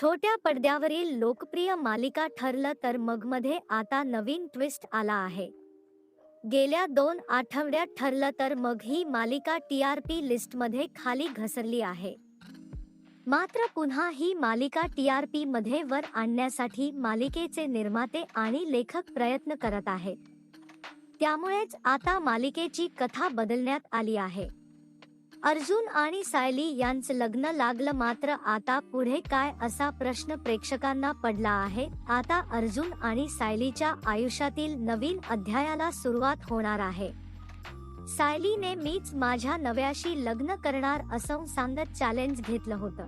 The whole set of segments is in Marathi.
छोट्या पडद्यावरील लोकप्रिय मालिका ठरलं तर मगमध्ये आता नवीन ट्विस्ट आला आहे. गेल्या दोन आठवड्यात ठरलं तर मग ही मालिका टी आर पी लिस्टमध्ये खाली घसरली आहे. मात्र पुन्हा ही मालिका टी आरमध्ये वर आणण्यासाठी मालिकेचे निर्माते आणि लेखक प्रयत्न करत आहेत. त्यामुळेच आता मालिकेची कथा बदलण्यात आली आहे. अर्जुन आणि सायली यांचं लग्न लागलं मात्र आता पुढे काय असा प्रश्न प्रेक्षकांना पडला आहे? आता अर्जुन आणि सायलीच्या आयुष्यातील नवीन अध्यायाला सुरुवात होणार आहे. सायलीने मीच माझ्या नव्याशी लग्न करणार असं सांगत चॅलेंज घेतलं होतं.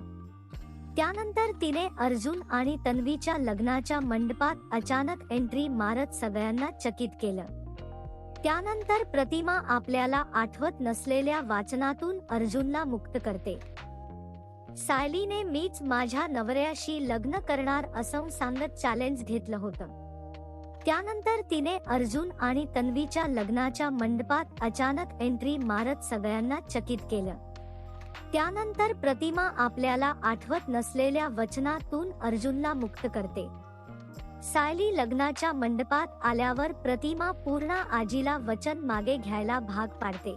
त्यानंतर तिने अर्जुन आणि तन्वीच्या लग्नाच्या मंडपात अचानक एंट्री मारत सगळ्यांना चकित केलं. त्यानंतर प्रतिमा आपल्याला आठवत नसलेल्या वाचनातून अर्जुनला मुक्त करते. सायलीने मीच माझ्या नवऱ्याशी लग्न करणार असं सांगत चॅलेंज घेतलं होतं. त्यानंतर तिने अर्जुन आणि तन्वीच्या लग्नाच्या मंडपात अचानक एंट्री मारत सगळ्यांना चकित केलं. त्यानंतर प्रतिमा आपल्याला आठवत नसलेल्या वचनातून अर्जुनला मुक्त करते. सायली लग्नाच्या मंडपात आल्यावर प्रतिमा पूर्ण आजीला वचन मागे घ्यायला भाग पाडते.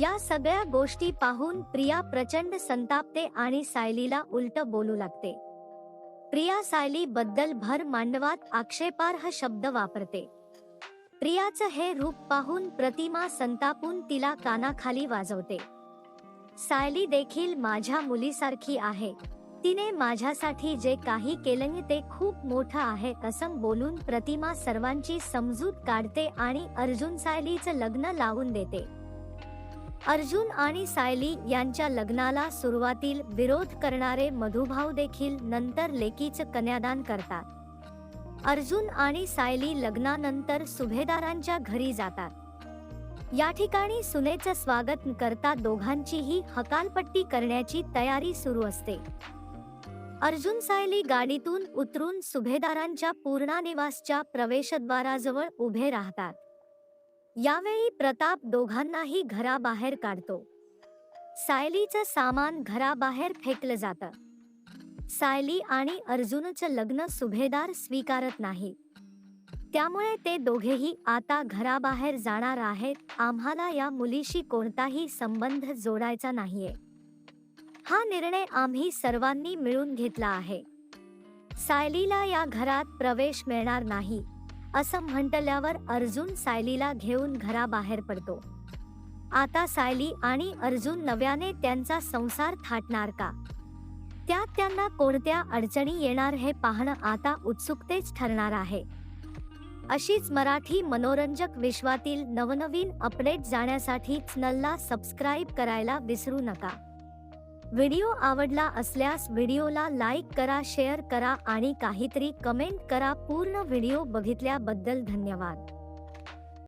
या सगळ्या गोष्टी पाहून प्रिया प्रचंड संतापते आणि सायलीला उलट बोलू लागते. प्रिया सायली बद्दल भर मांडवात आक्षेपार्ह शब्द वापरते. प्रियाचं हे रूप पाहून प्रतिमा संतापून तिला कानाखाली वाजवते. सायली देखील माझ्या मुलीसारखी आहे. तिने माझ्यासाठी जे काही केलं ते खूप मोठं आहे असं बोलून प्रतिमा सर्वांची समजूत काढते आणि अर्जुन सायलीचं लग्न लावून देते. अर्जुन आणि सायली यांच्या लग्नाला सुरुवातील विरोध करणारे मधुभाव देखील नंतर लेकीचं कन्यादान करतात. अर्जुन आणि सायली लग्नानंतर सुभेदारांच्या घरी जातात. या ठिकाणी सुनेचं स्वागत करता दोघांचीही हकालपट्टी करण्याची तयारी सुरू असते. अर्जुन सायली गाडीतून उतरून सुभेदारांच्या पूर्णा निवासच्या प्रवेशद्वाराजवळ उभे राहतात. यावेळी प्रताप दोघांनाही घराबाहेर काढतो. सायलीचं सामान घराबाहेर फेकलं जातं. सायली आणि अर्जुनचं लग्न सुभेदार स्वीकारत नाही. त्यामुळे ते दोघेही आता घराबाहेर जाणार आहेत. आम्हाला या मुलीशी कोणताही संबंध जोडायचा नाहीये. हा निर्णय आम्ही सर्वांनी मिळून घेतला आहे. सायलीला या घरात प्रवेश मिळणार नाही असं म्हटल्यावर अर्जुन सायलीला घेऊन घराबाहेर पडतो. आता सायली आणि अर्जुन नव्याने त्यांचा संसार थाटणार का? त्यात त्यांना कोणत्या अडचणी येणार हे पाहणं आता उत्सुकतेच ठरणार आहे. अशीच मराठी मनोरंजक विश्वातील नवनवीन अपडेट जाण्यासाठी चॅनलला सबस्क्राईब करायला विसरू नका. व्हिडिओ आवडला असल्यास व्हिडिओला लाईक करा शेअर करा आणि काहीतरी कमेंट करा. पूर्ण व्हिडिओ बघितल्याबद्दल धन्यवाद.